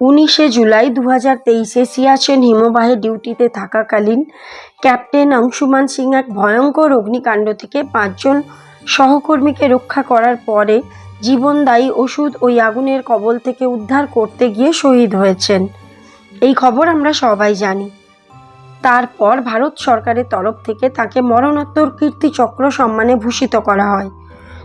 উনিশে জুলাই দু হাজার তেইশে সিয়াচেন হিমবাহে ডিউটিতে থাকাকালীন ক্যাপ্টেন অংশুমান সিং এক ভয়ঙ্কর অগ্নিকাণ্ড থেকে পাঁচজন সহকর্মীকে রক্ষা করার পরে জীবনদায়ী ওষুধ ওই আগুনের কবল থেকে উদ্ধার করতে গিয়ে শহীদ হয়েছেন। এই খবর আমরা সবাই জানি। তারপর ভারত সরকারের তরফ থেকে তাকে মরণোত্তর কীর্তিচক্র সম্মানে ভূষিত করা হয়।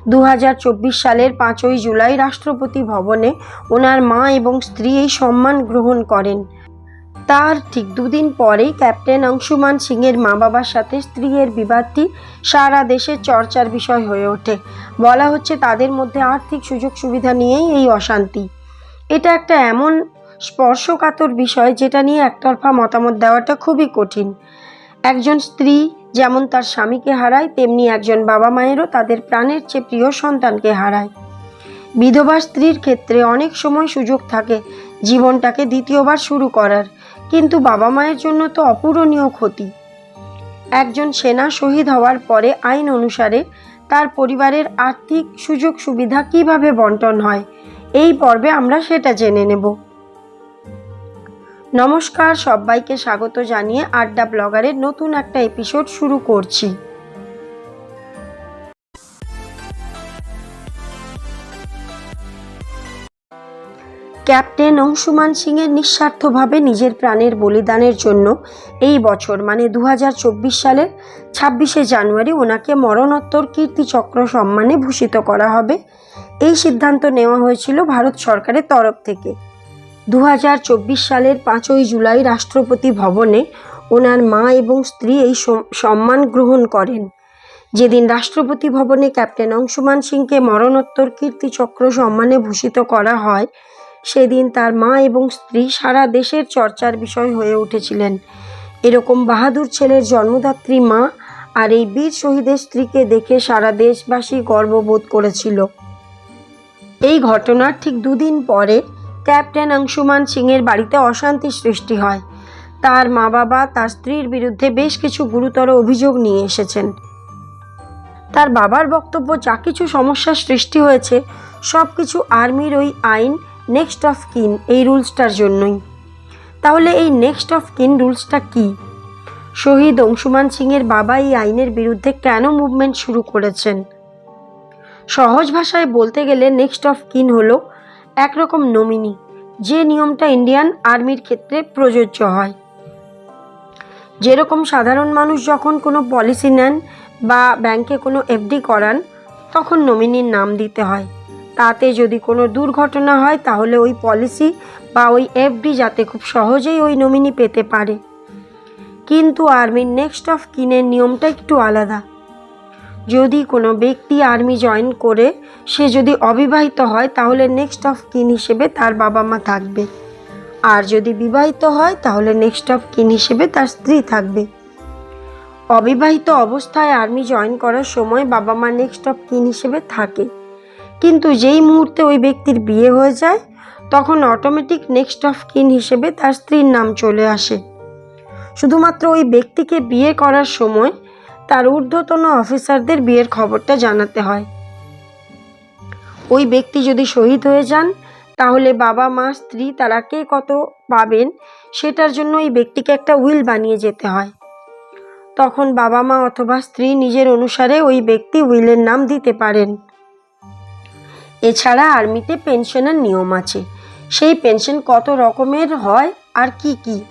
দু হাজার চব্বিশ সালের পাঁচই জুলাই রাষ্ট্রপতি ভবনে ওনার মা এবং স্ত্রী এই সম্মান গ্রহণ করেন। তার ঠিক দুদিন পরেই ক্যাপ্টেন অংশুমান সিংয়ের মা বাবার সাথে স্ত্রীর বিবাদটি সারা দেশে চর্চার বিষয় হয়ে ওঠে। বলা হচ্ছে তাদের মধ্যে আর্থিক সুযোগ সুবিধা নিয়েই এই অশান্তি। এটা একটা এমন স্পর্শকাতর বিষয় যেটা নিয়ে একতরফা মতামত দেওয়াটা খুবই কঠিন। একজন স্ত্রী যেমন তার স্বামীকে হারায়, তেমনি একজন বাবা মায়েরও তাদের প্রাণের চেয়ে প্রিয় সন্তানকে হারায়। বিধবা স্ত্রীর ক্ষেত্রে অনেক সময় সুযোগ থাকে জীবনটাকে দ্বিতীয়বার শুরু করার, কিন্তু বাবা মায়ের জন্য তো অপূরণীয় ক্ষতি। একজন সেনা শহীদ হওয়ার পরে আইন অনুসারে তার পরিবারের আর্থিক সুযোগ সুবিধা কীভাবে বন্টন হয়, এই পর্বে আমরা সেটা জেনে নেব। নমস্কার, সবাইকে স্বাগত জানিয়ে আড্ডা ব্লগারের নতুন একটা এপিসোড শুরু করছি। ক্যাপ্টেন অংশুমান সিংয়ের নিঃস্বার্থভাবে নিজের প্রাণের বলিদানের জন্য এই বছর মানে দু হাজার চব্বিশ সালের ছাব্বিশে জানুয়ারি, ওনাকে মরণোত্তর কীর্তিচক্র সম্মানে ভূষিত করা হবে। এই সিদ্ধান্ত নেওয়া হয়েছিল ভারত সরকারের তরফ থেকে। দু হাজার চব্বিশ সালের পাঁচই জুলাই রাষ্ট্রপতি ভবনে ওনার মা এবং স্ত্রী এই সম- সম্মান গ্রহণ করেন। যেদিন রাষ্ট্রপতি ভবনে ক্যাপ্টেন অংশুমান সিংকে মরণোত্তর কীর্তিচক্র সম্মানে ভূষিত করা হয়, সেদিন তার মা এবং স্ত্রী সারা দেশের চর্চার বিষয় হয়ে উঠেছিলেন। এরকম বাহাদুর ছেলের জন্মদাত্রী মা আর এই বীর শহীদের স্ত্রীকে দেখে সারা দেশবাসী গর্ববোধ করেছিল। এই ঘটনার ঠিক দুদিন পরে ক্যাপ্টেন অংশুমান সিংয়ের বাড়িতে অশান্তি সৃষ্টি হয়। তার মা বাবা তার স্ত্রীর বিরুদ্ধে বেশ কিছু গুরুতর অভিযোগ নিয়ে এসেছেন। তার বাবার বক্তব্য, যা কিছু সমস্যার সৃষ্টি হয়েছে সব কিছু আর্মির ওই আইন, নেক্সট অফ কিন, এই রুলসটার জন্যই। তাহলে এই নেক্সট অফ কিন রুলসটা কি? শহীদ অংশুমান সিংয়ের বাবা এই আইনের বিরুদ্ধে কেন মুভমেন্ট শুরু করেছেন? সহজ ভাষায় বলতে গেলে নেক্সট অফ কিন হলো একরকম নমিনি, যে নিয়মটা ইন্ডিয়ান আর্মির ক্ষেত্রে প্রযোজ্য হয়। যেরকম সাধারণ মানুষ যখন কোনো পলিসি নেন বা ব্যাংকে কোনো এফডি করান, তখন নমিনির নাম দিতে হয়। তাতে যদি কোনো দুর্ঘটনা হয়, তাহলে ওই পলিসি বা ওই এফডি যাতে খুব সহজেই ওই নমিনি পেতে পারে। কিন্তু আর্মির নেক্সট অফ কিনের নিয়মটা একটু আলাদা। যদি কোনো ব্যক্তি আর্মি জয়েন করে, সে যদি অবিবাহিত হয়, তাহলে নেক্সট অফ কিন হিসেবে তার বাবা মা থাকবে। আর যদি বিবাহিত হয়, তাহলে নেক্সট অফ কিন হিসেবে তার স্ত্রী থাকবে। অবিবাহিত অবস্থায় আর্মি জয়েন করার সময় বাবা মা নেক্সট অফ কিন হিসেবে থাকে। কিন্তু যেই মুহূর্তে ওই ব্যক্তির বিয়ে হয়ে যায়, তখন অটোমেটিক নেক্সট অফ কিন হিসেবে তার স্ত্রীর নাম চলে আসে। শুধুমাত্র ওই ব্যক্তিকে বিয়ে করার সময় তার ঊর্ধ্বতন অফিসারদের বিয়ের খবরটা জানাতে হয়। ওই ব্যক্তি যদি শহীদ হয়ে যান, তাহলে বাবা, মা, স্ত্রী তারা কে কত পাবেন সেটার জন্য ওই ব্যক্তিকে একটা উইল বানিয়ে যেতে হয়। তখন বাবা, মা অথবা স্ত্রী নিজের অনুসারে ওই ব্যক্তি উইলের নাম দিতে পারেন। এছাড়া আর্মিতে পেনশনের নিয়ম আছে। সেই পেনশন কত রকমের হয় আর কি কি?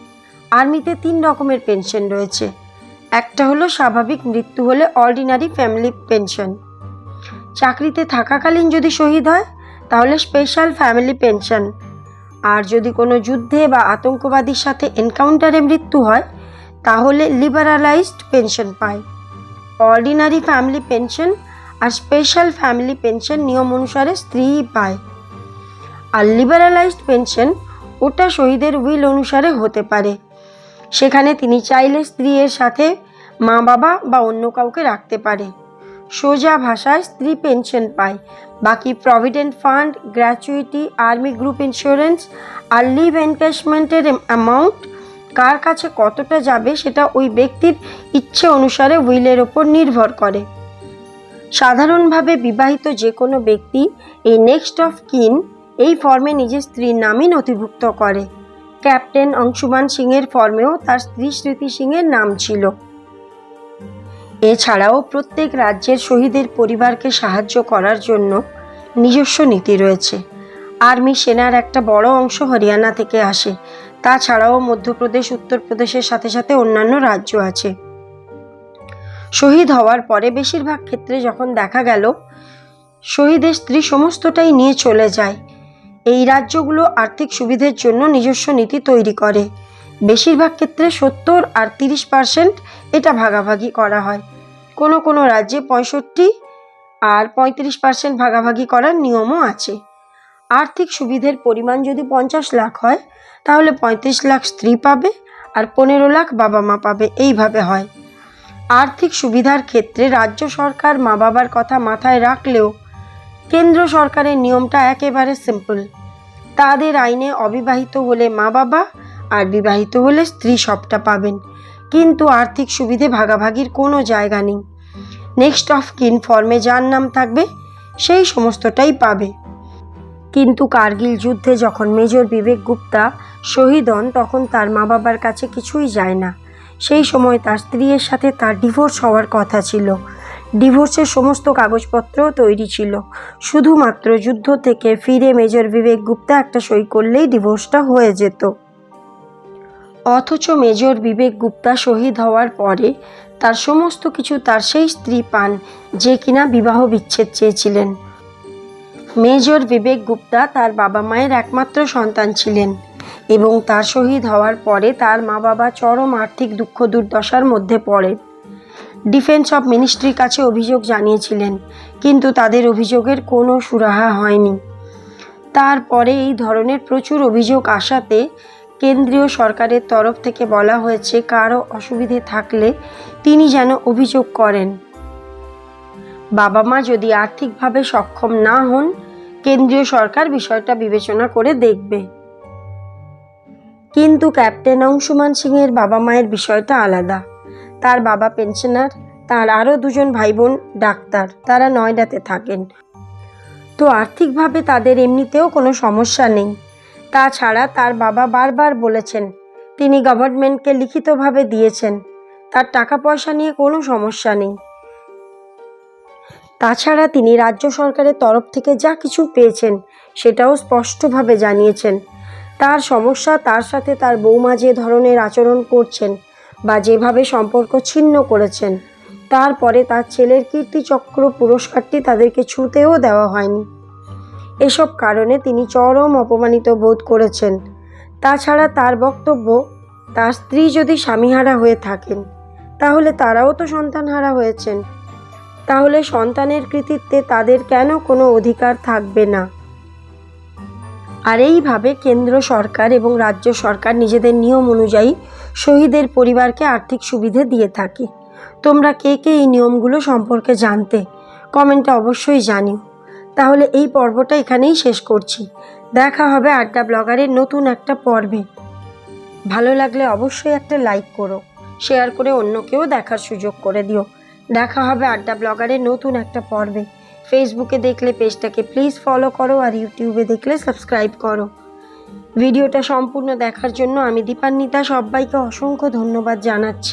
আর্মিতে তিন রকমের পেনশন রয়েছে। একটা হলো স্বাভাবিক মৃত্যু হলে অর্ডিনারি ফ্যামিলি পেনশন চাকরিতে থাকাকালীন যদি শহীদ হয়, তাহলে স্পেশাল ফ্যামিলি পেনশন আর যদি কোনো যুদ্ধে বা আতঙ্কবাদীর সাথে এনকাউন্টারে মৃত্যু হয়, তাহলে লিবারালাইজড পেনশন পায়। অর্ডিনারি ফ্যামিলি পেনশন আর স্পেশাল ফ্যামিলি পেনশন নিয়ম অনুসারে স্ত্রীই পায়। আর লিবারালাইজড পেনশন ওটা শহীদের উইল অনুসারে হতে পারে। সেখানে তিনি চাইলে স্ত্রীর সাথে মা বাবা বা অন্য কাউকে রাখতে পারে। সোজা ভাষায় স্ত্রী পেনশন পায়। বাকি provident fund gratuity army group insurance আর লিভ এনক্যাশমেন্টের অ্যামাউন্ট কার কাছে কতটা যাবে সেটা ওই ব্যক্তির ইচ্ছে অনুসারে উইলের ওপর নির্ভর করে। সাধারণভাবে বিবাহিত যে কোনো ব্যক্তি এই নেক্সট অফ কিন এই ফর্মে নিজের স্ত্রীর নামই নথিভুক্ত করে। ক্যাপ্টেন অংশুমান সিংয়ের ফর্মেও তার স্ত্রী স্মৃতি সিংয়ের নাম ছিল। এছাড়াও প্রত্যেক রাজ্যের শহীদের পরিবারকে সাহায্য করার জন্য নিজস্ব নীতি রয়েছে। আর্মি সেনার একটা বড় অংশ হরিয়ানা থেকে আসে। তাছাড়াও মধ্যপ্রদেশ, উত্তরপ্রদেশের সাথে সাথে অন্যান্য রাজ্য আছে। শহীদ হওয়ার পরে বেশিরভাগ ক্ষেত্রে যখন দেখা গেল, শহীদের স্ত্রী সমস্তটাই নিয়ে চলে যায়। এই রাজ্যগুলো আর্থিক সুবিধের জন্য নিজস্ব নীতি তৈরি করে। বেশিরভাগ ক্ষেত্রে সত্তর আর তিরিশ পার্সেন্ট এটা ভাগাভাগি করা হয়। কোনো কোনো রাজ্যে পঁয়ষট্টি আর পঁয়ত্রিশ পার্সেন্ট ভাগাভাগি করার নিয়মও আছে। আর্থিক সুবিধের পরিমাণ যদি পঞ্চাশ লাখ হয়, তাহলে পঁয়ত্রিশ লাখ স্ত্রী পাবে আর পনেরো লাখ বাবা মা পাবে। এইভাবে হয়। আর্থিক সুবিধার ক্ষেত্রে রাজ্য সরকার মা বাবার কথা মাথায় রাখলেও কেন্দ্র সরকারের নিয়মটা একেবারে সিম্পল তাদের আইনে অবিবাহিত হলে মা বাবা আর বিবাহিত হলে স্ত্রী সবটা পাবেন। কিন্তু আর্থিক সুবিধে ভাগাভাগির কোনো জায়গা নেই। নেক্সট অফ কিন ফর্মে যার নাম থাকবে, সেই সমস্তটাই পাবে। কিন্তু কার্গিল যুদ্ধে যখন মেজর বিবেক গুপ্তা শহীদ হন, তখন তার মা বাবার কাছে কিছুই যায় না। সেই সময় তার স্ত্রীর সাথে তার ডিভোর্স হওয়ার কথা ছিল। ডিভোর্সের সমস্ত কাগজপত্রও তৈরি ছিল। শুধুমাত্র যুদ্ধ থেকে ফিরে মেজর বিবেক গুপ্তা একটা সই করলেই ডিভোর্সটা হয়ে যেত। অথচ মেজর বিবেক গুপ্তা শহীদ হওয়ার পরে তার সমস্ত কিছু তার সেই স্ত্রী পান, যে কিনা বিবাহ বিচ্ছেদ চেয়েছিলেন। মেজর বিবেক গুপ্তা তার বাবা মায়ের একমাত্র সন্তান ছিলেন এবং তার শহীদ হওয়ার পরে তার মা বাবা চরম আর্থিক দুঃখ দুর্দশার মধ্যে পড়ে। ডিফেন্স অফ মিনিস্ট্রির কাছে অভিযোগ জানিয়েছিলেন, কিন্তু তাদের অভিযোগের কোনো সুরাহা হয়নি। তারপরে এই ধরনের প্রচুর অভিযোগ আসাতে কেন্দ্রীয় সরকারের তরফ থেকে বলা হয়েছে, কারও অসুবিধে থাকলে তিনি যেন অভিযোগ করেন। বাবা মা যদি আর্থিকভাবে সক্ষম না হন, কেন্দ্রীয় সরকার বিষয়টা বিবেচনা করে দেখবে। কিন্তু ক্যাপ্টেন অংশুমান সিংয়ের বাবা মায়ের বিষয়টা আলাদা। তার বাবা পেনশনার, তার আরও দুজন ভাই বোন ডাক্তার, তারা নয়ডাতে থাকেন। তো আর্থিকভাবে তাদের এমনিতেও কোনো সমস্যা নেই। তাছাড়া তার বাবা বারবার বলেছেন, তিনি গভর্নমেন্টকে লিখিতভাবে দিয়েছেন, তার টাকা পয়সা নিয়ে কোনো সমস্যা নেই। তাছাড়া তিনি রাজ্য সরকারের তরফ থেকে যা কিছু পেয়েছেন, সেটাও স্পষ্টভাবে জানিয়েছেন। তার সমস্যা তার সাথে তার বৌমা যে ধরনের আচরণ করছেন বা যেভাবে সম্পর্ক ছিন্ন করেছেন। তারপরে তার ছেলের কীর্তিচক্র পুরস্কারটি তাদেরকে ছুঁতেও দেওয়া হয়নি। এসব কারণে তিনি চরম অপমানিত বোধ করেছেন। তাছাড়া তার বক্তব্য, তার স্ত্রী যদি স্বামীহারা হয়ে থাকেন, তাহলে তারাও তো সন্তানহারা হয়েছেন। তাহলে সন্তানের কৃতিত্বে তাদের কেন কোনো অধিকার থাকবে না? আর এইভাবে কেন্দ্র সরকার এবং রাজ্য সরকার নিজেদের নিয়ম অনুযায়ী শহীদের পরিবারকে আর্থিক সুবিধে দিয়ে থাকে। তোমরা কে কে এই নিয়মগুলো সম্পর্কে জানতে কমেন্টে অবশ্যই জানিও। তাহলে এই পর্বটা এখানেই শেষ করছি। দেখা হবে আড্ডা ব্লগারের নতুন একটা পর্বে। ভালো লাগলে অবশ্যই একটা লাইক করো, শেয়ার করে অন্যকেও দেখার সুযোগ করে দিও। দেখা হবে আড্ডা ব্লগারের নতুন একটা পর্বে। ফেসবুকে দেখলে পেজটাকে প্লিজ ফলো করো আর ইউটিউবে দেখলে সাবস্ক্রাইব করো। ভিডিওটা সম্পূর্ণ দেখার জন্য আমি দীপান্বিতা, সবাইকে অসংখ্য ধন্যবাদ জানাচ্ছি।